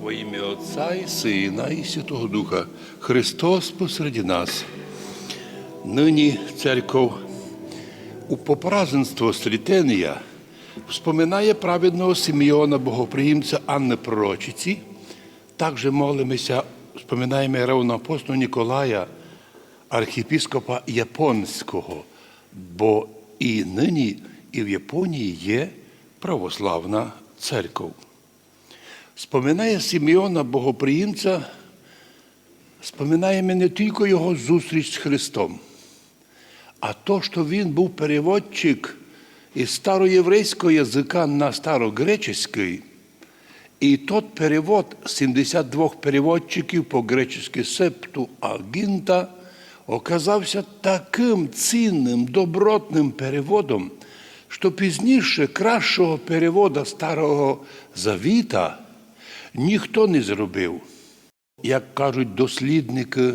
Во ім'я Отця і Сина, і Святого Духа, Христос посеред нас. Нині церков у попразненство Стрітенія вспоминає праведного Симеона Богоприємця Анни Пророчиці. Також молимося, вспоминаємо равноапостольного Ніколая, архіпіскопа Японського, бо і нині, і в Японії є православна церква. Споминає Симеона Богоприємця, споминаємо не тільки його зустріч з Христом, а то, що він був переводчик із староєврейського язика на старогреческий, і тот перевод 72 переводчиків по гречески септу Агінта оказався таким цінним, добротним переводом, що пізніше кращого перевода Старого Завіта ніхто не зробив. Як кажуть дослідники,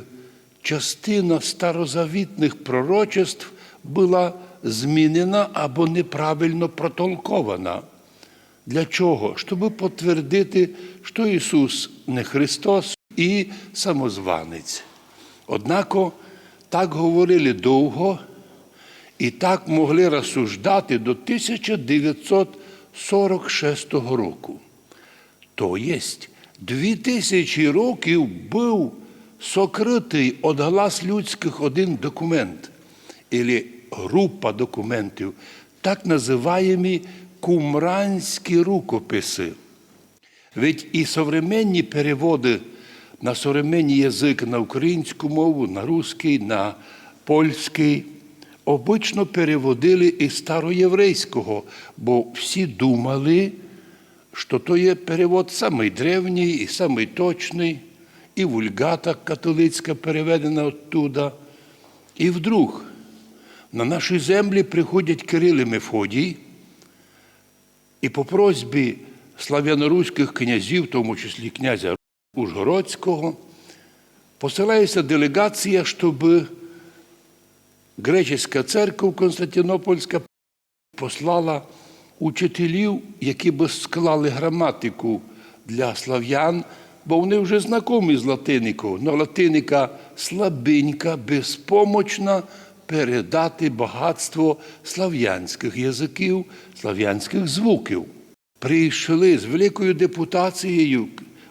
частина старозавітних пророчеств була змінена або неправильно протолкована. Для чого? Щоб підтвердити, що Ісус не Христос і самозванець. Однако так говорили довго і так могли розсуждати до 1946 року. То єсть, дві тисячі років був сокритий від глас людських один документ, або група документів, так називаємо кумранські рукописи. Ведь і современні переводи на современний язик, на українську мову, на русський, на польський, обично переводили із староєврейського, бо всі думали, що то є перевод самий древній і самий точний, і вульгата католицька переведена оттуда. І вдруг на наші землі приходять Кирил і Мефодій, і по просьбі слав'яноруських князів, в тому числі князя Ужгородського, посилається делегація, щоб греческа церква Константинопольська послала учителів, які б склали граматику для слав'ян, бо вони вже знайомі з латиникою. але латиника слабенька, безпомочна передати багатство слав'янських язиків, слав'янських звуків. Прийшли з великою депутацією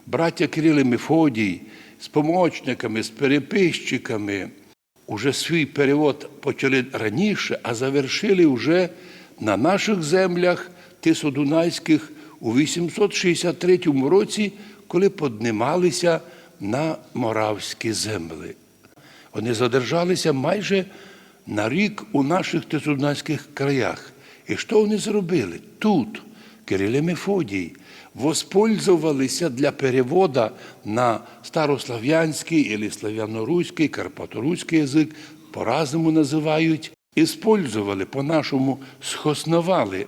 браття Кирил і Мефодій, з помічниками, з переписчиками. Уже свій перевод почали раніше, а завершили вже на наших землях Тисодунайських у 863 році, коли піднімалися на моравські землі. Вони задержалися майже на рік у наших тисуднайських краях. І що вони зробили? Тут Кириле Мефодій воспользувалися для перевода на старослав'янський або слав'яноруський, карпаторуський язик, по-разному називають, іспользували, по-нашому схоснували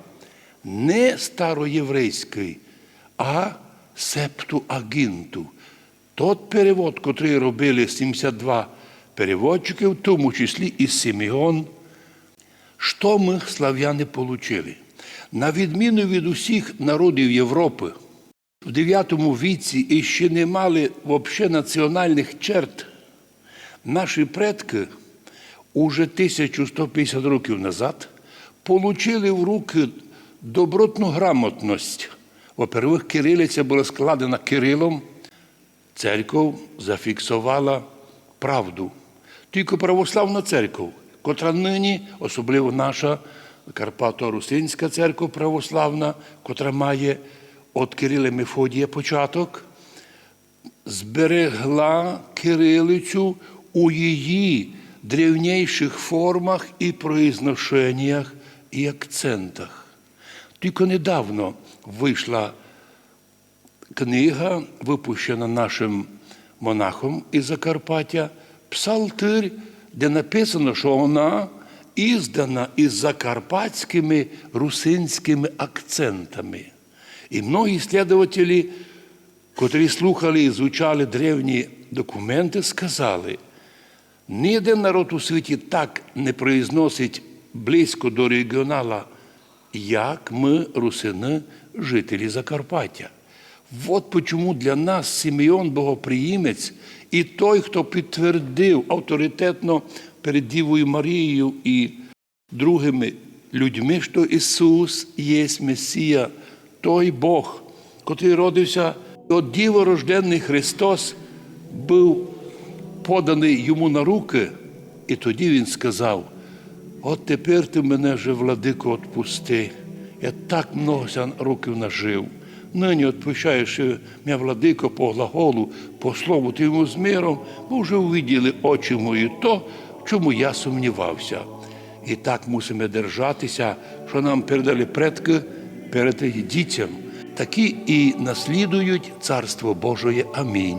не староєврейський, а септу агінту. Тот перевод, котрий робили 72 переводчики, в тому числі і Симеон, що ми, слав'яни, отримали? На відміну від усіх народів Європи, в 9 віці і ще не мали взагалі національних черт, наші предки уже 1150 років назад отримали в руки добротну грамотність. Во-первых, кирилиця була складена Кирилом, церков зафіксувала правду. Тільки православна церква, котра нині, особливо наша Карпато-Русинська церква православна, котра має від Кирила Мефодія початок, зберегла кирилицю у її древніших формах і произношеннях і акцентах. Тільки недавно вийшла книга, випущена нашим монахом із Закарпаття, Псалтир, де написано, що вона іздана із закарпатськими русинськими акцентами. І многі слідователі, котрі слухали і звучали древні документи, сказали, ніде народ у світі так не произносить близько до регіонала, як ми, русини, жителі Закарпаття. От почому для нас Симеон Богоприємець і той, хто підтвердив авторитетно перед Дівою Марією і другими людьми, що Ісус є Месія, той Бог, котрий родився от Діворожденний Христос, був поданий йому на руки, і тоді він сказав: От тепер ти мене вже, владико, отпусти. Я так много років нажив. Нині відпущаєш мене, владико, по глаголу, по слову ти йому з миром, бо вже увиділи очі мої то, чому я сумнівався. І так мусимо держатися, що нам передали предки перед дітям. Такі і наслідують Царство Божоє. Амінь.